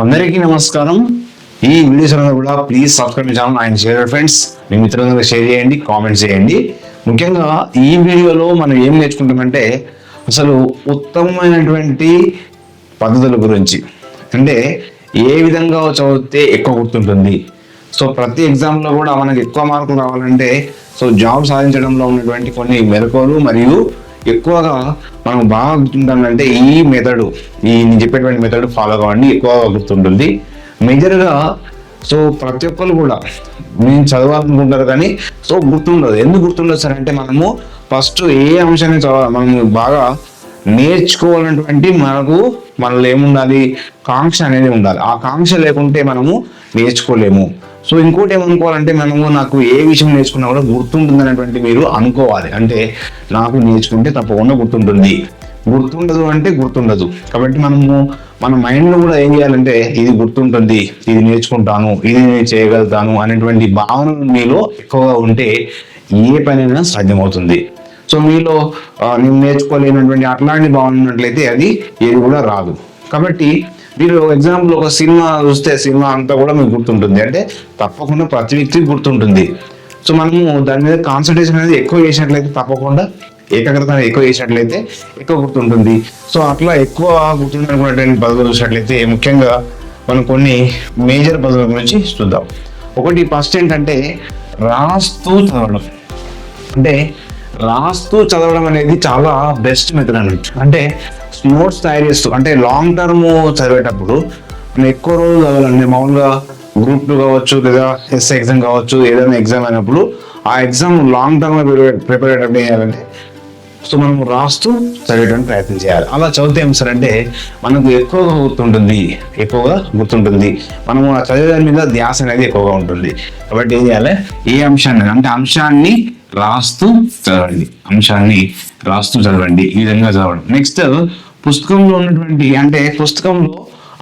అందరికీ నమస్కారం. ఈ వీడియోస్ అనేది కూడా ప్లీజ్ సబ్స్క్రైబ్ ఛానల్ ఆయన షేర్ ఫ్రెండ్స్ మీ మిత్రులందరూ షేర్ చేయండి కామెంట్స్ చేయండి. ముఖ్యంగా ఈ వీడియోలో మనం ఏం నేర్చుకుంటామంటే అసలు ఉత్తమమైనటువంటి పద్ధతుల గురించి. అంటే ఏ విధంగా చదివితే ఎక్కువ గుర్తుంటుంది. సో ప్రతి ఎగ్జామ్లో కూడా మనకి ఎక్కువ మార్కులు రావాలంటే సో జాబ్ సాధించడంలో ఉన్నటువంటి కొన్ని మెలకువలు మరియు ఎక్కువగా మనం బాగా గుర్తుంటామంటే ఈ మెథడ్ ఈ నేను చెప్పేటువంటి మెథడ్ ఫాలో కావండి ఎక్కువగా గుర్తుంటుంది. మేజర్గా సో ప్రతి ఒక్కరు కూడా నేను చదవాలనుకుంటారు కానీ సో గుర్తుండదు. ఎందుకు గుర్తుండదు సార్ అంటే మనము ఫస్ట్ ఏ అంశాన్ని చదవాలి మనం బాగా నేర్చుకోవాలన్నటువంటి మనకు మనలో ఏముండాలి? కాంక్ష అనేది ఉండాలి. ఆ కాంక్ష లేకుంటే మనము నేర్చుకోలేము. సో ఇంకోటి ఏమనుకోవాలంటే మనము నాకు ఏ విషయం నేర్చుకున్నా కూడా గుర్తుంటుంది అనేటువంటి మీరు అనుకోవాలి. అంటే నాకు నేర్చుకుంటే తప్పకుండా గుర్తుంటుంది. గుర్తుండదు అంటే గుర్తుండదు. కాబట్టి మనము మన మైండ్లో కూడా ఏం చేయాలంటే ఇది గుర్తుంటుంది ఇది నేర్చుకుంటాను ఇది నేను చేయగలుగుతాను అనేటువంటి భావన మీలో ఎక్కువగా ఉంటే ఏ పనైనా సాధ్యమవుతుంది. సో మీలో నేను నేర్చుకోలేనటువంటి అట్లాంటి భావన ఉన్నట్లయితే అది ఏది కూడా రాదు. కాబట్టి మీరు ఎగ్జాంపుల్ ఒక సినిమా చూస్తే సినిమా అంతా కూడా మీకు గుర్తుంటుంది. అంటే తప్పకుండా ప్రతి వ్యక్తికి గుర్తుంటుంది. సో మనము దాని మీద కాన్సన్ట్రేషన్ అనేది ఎక్కువ చేసినట్లయితే తప్పకుండా ఏకాగ్రత ఎక్కువ చేసినట్లయితే ఎక్కువ గుర్తుంటుంది. సో అట్లా ఎక్కువ గుర్తుండనుకున్నటువంటి పదవులు చూసినట్లయితే ముఖ్యంగా మనం కొన్ని మేజర్ పదవుల గురించి చూద్దాం. ఒకటి ఫస్ట్ ఏంటంటే రాస్తూ చదవడం. అంటే రాస్తూ చదవడం అనేది చాలా బెస్ట్ మెథడ్ అన్నట్టు. అంటే నోట్స్ తయారు చేస్తూ అంటే లాంగ్ టర్మ్ చదివేటప్పుడు మనం ఎక్కువ రోజులు చదవాలండి. మామూలుగా గ్రూప్ టూ కావచ్చు లేదా ఎస్ ఎగ్జామ్ కావచ్చు ఏదైనా ఎగ్జామ్ అయినప్పుడు ఆ ఎగ్జామ్ లాంగ్ టర్మ్ ప్రిపేర్ అయ్యేటప్పుడు చేయాలంటే సో మనం రాస్తూ చదివేటువంటి ప్రయత్నం చేయాలి. అలా చదివితే ఏం సార్ అంటే మనకు ఎక్కువగా గుర్తుంటుంది ఎక్కువగా గుర్తుంటుంది. మనము ఆ చదివేదాని మీద ధ్యాస అనేది ఎక్కువగా ఉంటుంది. కాబట్టి ఏం చేయాలి? ఏ అంశాన్ని అంటే అంశాన్ని రాస్తూ చదవండి. అంశాన్ని రాస్తూ చదవండి. ఈ విధంగా చదవడం. నెక్స్ట్ పుస్తకంలో ఉన్నటువంటి అంటే పుస్తకంలో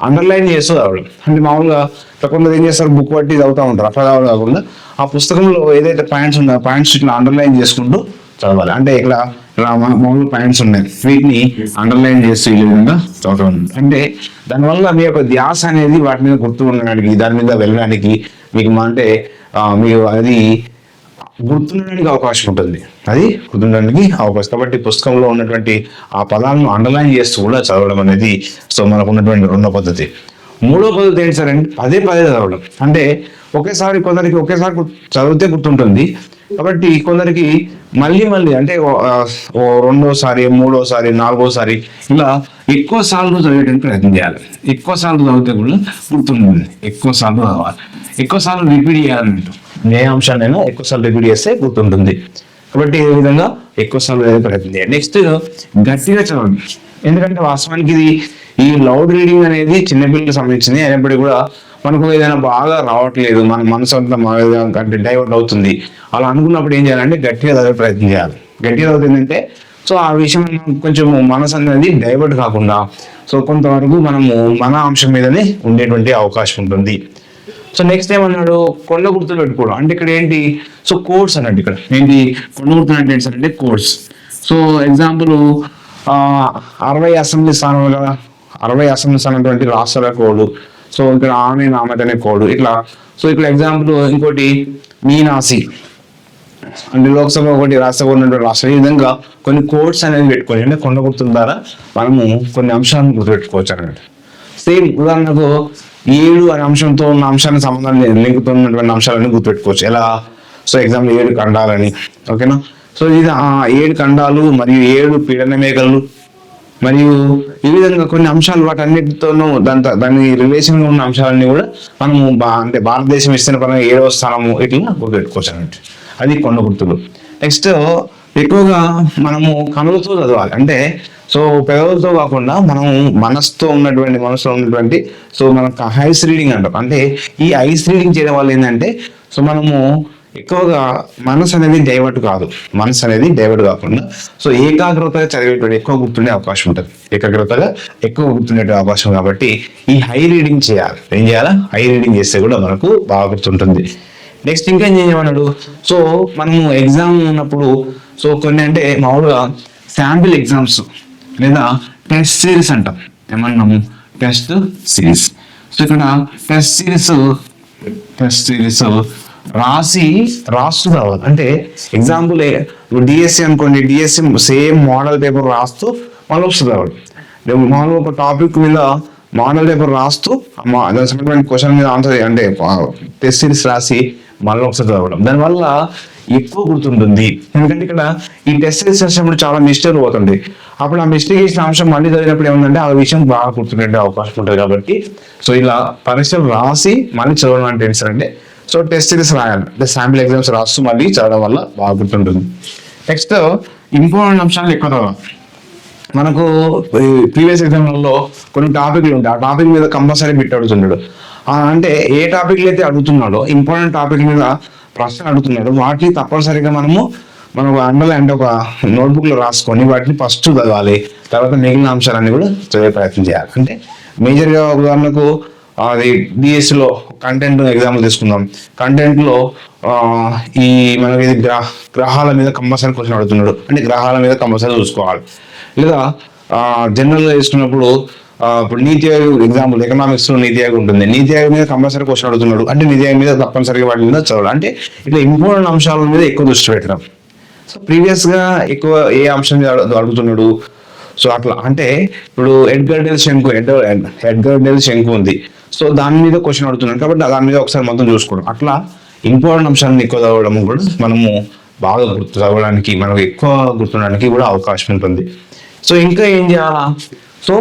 అండర్లైన్ చేస్తూ ఆవిడ. అంటే మామూలుగా ఇట్లా ఏం చేస్తారు? బుక్ పట్టి చదువుతూ ఉంటారు. అట్లా చదవడం కాకుండా ఆ పుస్తకంలో ఏదైతే పాయింట్స్ ఉన్నాయో పాయింట్స్ ఇట్లా అండర్లైన్ చేసుకుంటూ చదవాలి. అంటే ఇక్కడ ఇలా మామూలు పాయింట్స్ ఉన్నాయి. వీటిని అండర్లైన్ చేస్తూ ఈ విధంగా చదవడం అంటే దానివల్ల మీ యొక్క ధ్యాస అనేది వాటి మీద గుర్తు ఉండడానికి దాని మీద వెళ్ళడానికి మీకు మా- అంటే ఆ, మీకు అది గుర్తుండడానికి అవకాశం ఉంటుంది. అది గుర్తుండడానికి అవకాశం కాబట్టి పుస్తకంలో ఉన్నటువంటి ఆ పదాలను అండర్లైన్ చేస్తూ కూడా చదవడం అనేది సో మనకు ఉన్నటువంటి రెండో పద్ధతి. మూడో పద్ధతి ఏంటి సార్? అంటే పదే పదే చదవడం. అంటే ఒకేసారి కొందరికి ఒకేసారి చదివితే గుర్తుంటుంది. కాబట్టి కొందరికి మళ్ళీ మళ్ళీ అంటే ఓ- రెండోసారి మూడోసారి నాలుగోసారి ఇలా ఎక్కువ సార్లు చదివేయడానికి ప్రయత్నం చేయాలి. ఎక్కువ సార్లు చదివితే కూడా గుర్తుంటుంది. ఎక్కువ సార్లు చదవాలి. ఎక్కువ సార్లు రిపీట్ చేయాలన్నట్టు ఏ అంశాన్నైనా ఎక్కువ సార్లు రిపీట్ చేస్తే గుర్తుంటుంది. కాబట్టి ఈ విధంగా? ఎక్కువ సమయం ప్రయత్నం చేయాలి నెక్స్ట్ గట్టిగా చదవండి. ఎందుకంటే వాస్తవానికి ఇది ఈ లౌడ్ రీడింగ్ అనేది చిన్నపిల్లలకు సంబంధించింది. అయినప్పటికీ కూడా మనకు ఏదైనా బాగా రావట్లేదు. మన మనసు అంతా అంటే డైవర్ట్ అవుతుంది. అలా అనుకున్నప్పుడు ఏం చేయాలంటే గట్టిగా చదివే ప్రయత్నం చేయాలి. గట్టిగా చదువుతుందంటే సో ఆ విషయం కొంచెం మనసు అనేది డైవర్ట్ కాకుండా సో కొంతవరకు మనము మన అంశం మీదనే ఉండేటువంటి అవకాశం ఉంటుంది. సో నెక్స్ట్ ఏమన్నాడు కొండ గుర్తులు పెట్టుకోవడం అంటే ఇక్కడ ఏంటి? సో కోర్స్ అన్నట్టు ఇక్కడ. ఏంటి? కొండ గుర్తులు అంటే ఏంటి సార్ అంటే కోర్స్ సో ఎగ్జాంపుల్ అరవై అసెంబ్లీ స్థానాలు కదా. అరవై అసెంబ్లీ స్థానటువంటి రాష్ట్రాల కోడు సో ఇక్కడ ఆమె నామత అనే కోడు ఇట్లా. సో ఇక్కడ ఎగ్జాంపుల్ ఇంకోటి మీనాసి అంటే లోక్సభ ఒకటి రాష్ట్రసభ ఉన్నటువంటి రాష్ట్రం ఈ విధంగా కొన్ని కోడ్స్ అనేది పెట్టుకోవాలి అంటే కొండ గుర్తుల ద్వారా మనము కొన్ని అంశాలను గుర్తుపెట్టుకోవచ్చు అన్నట్టు. సేమ్ ఉదాహరణకు ఏడు అనే అంశంతో ఉన్న అంశానికి సంబంధం లింక్తో ఉన్నటువంటి అంశాలను గుర్తుపెట్టుకోవచ్చు. ఎలా? సో ఎగ్జాంపుల్ ఏడు ఖండాలని. ఓకేనా? సో ఇది ఆ ఏడు ఖండాలు మరియు ఏడు పీడన మేఘలు మరియు ఈ విధంగా కొన్ని అంశాలు వాటన్నిటితోనూ దాని దాని రిలేషన్గా ఉన్న అంశాలన్నీ కూడా మనము బా అంటే భారతదేశం ఇస్తున్న పరంగా ఏడవ స్థానము ఇట్లా గుర్తుపెట్టుకోవచ్చు అన్నట్టు. అది కొండ గుర్తులు. నెక్స్ట్ ఎక్కువగా మనము కనులతో చదవాలి. అంటే సో పెదవులతో కాకుండా మనం మనసుతో ఉన్నటువంటి మనసులో ఉన్నటువంటి సో మనకు ఐస్ రీడింగ్ అంటాం. అంటే ఈ ఐస్ రీడింగ్ చేయడం వల్ల ఏంటంటే సో మనము ఎక్కువగా మనసు అనేది డైవర్ట్ కాదు. మనసు అనేది డైవర్ట్ కాకుండా సో ఏకాగ్రతగా చదివేటువంటి ఎక్కువ గుర్తుండే అవకాశం ఉంటుంది. ఏకాగ్రతగా ఎక్కువ గుర్తుండే అవకాశం కాబట్టి ఈ హై రీడింగ్ చేయాలి. ఏం చేయాలా? హై రీడింగ్ చేస్తే కూడా మనకు బాగా గుర్తుంటుంది. నెక్స్ట్ ఇంకేం చేయమన్నాడు సో మనము ఎగ్జామ్ ఉన్నప్పుడు సో కొన్ని అంటే మామూలుగా శాంపిల్ ఎగ్జామ్స్ లేదా టెస్ట్ సిరీస్ అంటాం. ఏమన్నాము? Test series. సో ఇక్కడ టెస్ట్ సిరీస్ టెస్ట్ సిరీస్ రాసి రాస్తూ రావాలి. అంటే ఎగ్జాంపుల్ డిఎస్సి అనుకోండి డిఎస్సి సేమ్ మోడల్ పేపర్ రాస్తూ మళ్ళీ వస్తుంది రావాలి. రేపు మామూలుగా ఒక టాపిక్ మీద మోడల్ పేపర్ రాస్తూ మా- దానికి క్వశ్చన్ మీద ఆన్సర్ అంటే టెస్ట్ సిరీస్ రాసి మళ్ళీ ఒకసారి చదవడం. దానివల్ల ఎక్కువ గుర్తుంటుంది. ఎందుకంటే ఇక్కడ ఈ టెస్ట్ చేసేటప్పుడు చాలా మిస్టేక్ పోతుంది. అప్పుడు ఆ మిస్టేక్ చేసిన అంశం మళ్ళీ చదివినప్పుడు ఏముందంటే ఆ విషయం బాగా గుర్తుండే అవకాశం ఉంటుంది కాబట్టి. సో ఇలా పరీక్షలు రాసి మళ్ళీ చదవడం అంటే ఏంటంటే సో టెస్ట్ సిరీస్ రాయాలి. అంటే శాంపిల్ ఎగ్జామ్స్ రాస్తూ మళ్ళీ చదవడం వల్ల బాగా గుర్తుంటుంది. నెక్స్ట్ ఇంపార్టెంట్ అంశాలు ఎక్కువ చదవాలి. మనకు ప్రీవియస్ ఎగ్జామ్లలో కొన్ని టాపిక్లు ఉంటాయి. ఆ టాపిక్ మీద కంపల్సరీ బిట్ అడుగుతున్నాడు. అంటే ఏ టాపిక్లు అయితే అడుగుతున్నాడో ఇంపార్టెంట్ టాపిక్ మీద ప్రశ్న అడుగుతున్నాడు వాటిని తప్పనిసరిగా మనము మనం అండర్ అంటే ఒక నోట్బుక్లో రాసుకొని వాటిని ఫస్ట్ చదవాలి. తర్వాత మిగిలిన అంశాలన్నీ కూడా చదివే ప్రయత్నం చేయాలి. అంటే మేజర్గా ఉదాహరణకు అది డిఎస్ కంటెంట్ ఎగ్జాంపుల్ తీసుకుందాం. కంటెంట్లో ఈ మనకి ఇది గ్రహ గ్రహాల మీద కంపల్సరీ క్వశ్చన్ అడుగుతున్నాడు. అంటే గ్రహాల మీద కంపల్సరీ చూసుకోవాలి. లేదా జనరల్గా తీసుకున్నప్పుడు ఇప్పుడు నీతి ఆయోగ్ ఎగ్జాంపుల్ ఎకనామిక్స్లో నీతి ఆయోగ్ ఉంటుంది. నీతి ఆయోగ్ మీద కంపల్సరీ క్వశ్చన్ అడుగుతున్నాడు. అంటే నీతి ఆయోగ్ మీద తప్పనిసరిగా వాటి మీద చదవాలి. అంటే ఇట్లా ఇంపార్టెంట్ అంశాల మీద ఎక్కువ దృష్టి పెట్టడం. సో ప్రీవియస్గా ఎక్కువ ఏ అంశం మీద అడుగుతున్నాడు? సో అట్లా అంటే ఇప్పుడు ఎడ్గర్ డెల్ శంకు ఎడ్గర్ ఎడ్గర్ డెల్ శంకు ఉంది. సో దాని మీద క్వశ్చన్ అడుగుతున్నాడు. కాబట్టి దాని మీద ఒకసారి మొత్తం చూసుకోవడం. అట్లా ఇంపార్టెంట్ అంశాలను ఎక్కువ చదవడం కూడా మనము బాగా గుర్తు చదవడానికి మనకు ఎక్కువ గుర్తుండడానికి కూడా అవకాశం ఉంటుంది. సో ఇంకా ఏం చేయాలా? సో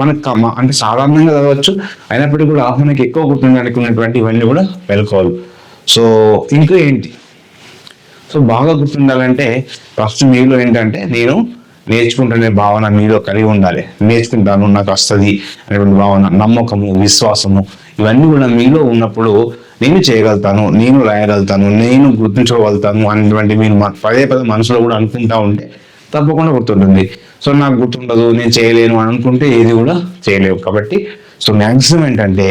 మనకు అంటే సాధారణంగా చదవచ్చు. అయినప్పటికీ కూడా మనకి ఎక్కువ గుర్తుండడానికి ఉన్నటువంటి ఇవన్నీ కూడా వెళ్ళుకోవాలి సో ఇంకా ఏంటి? సో బాగా గుర్తుండాలంటే ఫస్ట్ మీలో ఏంటంటే నేను నేర్చుకుంటునే భావన మీలో కలిగి ఉండాలి. నేర్చుకుంటాను నాకు వస్తుంది అనేటువంటి భావన నమ్మకము విశ్వాసము ఇవన్నీ కూడా మీలో ఉన్నప్పుడు నేను చేయగలుగుతాను నేను రాయగలుగుతాను నేను గుర్తించగలుగుతాను అనేటువంటి మీరు పదే పదే మనసులో కూడా అనుకుంటా ఉంటే తప్పకుండా గుర్తుంటుంది. సో నాకు గుర్తుండదు నేను చేయలేను అని అనుకుంటే ఏది కూడా చేయలేవు. కాబట్టి సో మ్యాక్సిమం ఏంటంటే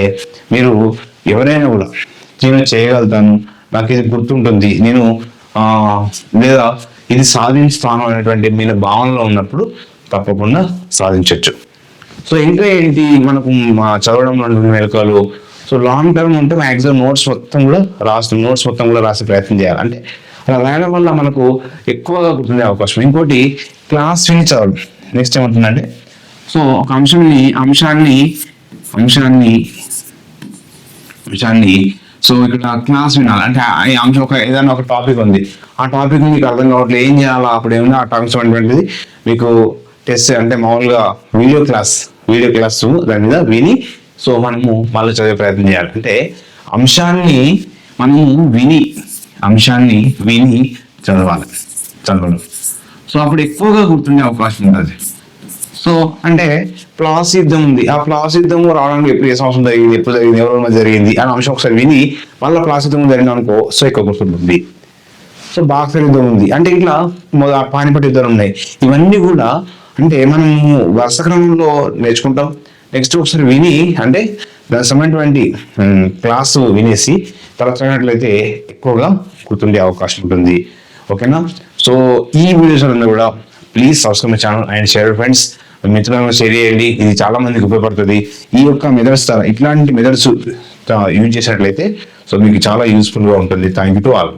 మీరు ఎవరైనా కూడా నేను చేయగలుగుతాను నాకు ఇది గుర్తుంటుంది నేను లేదా ఇది సాధించుతాను అనేటువంటి మీ భావనలో ఉన్నప్పుడు తప్పకుండా సాధించవచ్చు సో ఇంకా ఏంటి? మనకు మా చదవడంలో మెలకలు సో లాంగ్ టర్మ్ ఉంటే మ్యాక్సిమం నోట్స్ మొత్తం కూడా రాసి నోట్స్ మొత్తం కూడా రాసే ప్రయత్నం చేయాలి. అంటే అలా రాయడం వల్ల మనకు ఎక్కువగా గుర్తుండే అవకాశం. ఇంకోటి క్లాస్ విని చదవడం. నెక్స్ట్ ఏమంటుందంటే సో ఒక అంశంని అంశాన్ని అంశాన్ని అంశాన్ని సో ఇక్కడ క్లాస్ వినాలి. అంటే ఆ- ఈ అంశం ఒక ఏదైనా ఒక టాపిక్ ఉంది. ఆ టాపిక్ మీకు అర్థం కావట్లేదు ఏం చేయాలా? అప్పుడు ఏమైనా ఆ టాపిక్స్ అనేటువంటిది మీకు టెస్ట్ అంటే మామూలుగా వీడియో క్లాస్ వీడియో క్లాస్ దాని మీద విని సో మనము మళ్ళీ చదివే ప్రయత్నం చేయాలి. అంటే అంశాన్ని మనము విని అంశాన్ని విని చదవాలి చదవడం. సో అప్పుడు ఎక్కువగా గుర్తుండే అవకాశం ఉంటుంది సో అంటే ప్లాస్ యుద్ధం ఉంది. ఆ ప్లాస్ యుద్ధం రావడానికి ఎప్పుడు ఏ సంవత్సరం జరిగింది ఎప్పుడు జరిగింది ఎవరి మధ్య జరిగింది అనే అంశం ఒకసారి విని మళ్ళీ ప్లాస్ యుద్ధం జరిగింది అనుకో సో ఎక్కువ గుర్తుంటుంది. సో బాక్సర్ యుద్ధం ఉంది. అంటే ఇట్లా పానిపట్ యుద్ధాలు ఉన్నాయి. ఇవన్నీ కూడా అంటే మనం వరుస క్రమంలో నేర్చుకుంటాం. నెక్స్ట్ ఒకసారి విని అంటే దానికి క్లాసు వినేసి తలచినట్లయితే ఎక్కువగా గుర్తుండే అవకాశం ఉంటుంది. ఓకేనా? సో ఈ వీడియోస్ కూడా please subscribe my channel and share friends మిత్రులను షేర్ చేయండి. ఇది చాలా మందికి ఉపయోగపడుతుంది. ఈ యొక్క మెథడ్స్ ఇట్లాంటి మెథడ్స్ యూజ్ చేసినట్లయితే సో మీకు చాలా యూస్ఫుల్గా ఉంటుంది. Thank you to all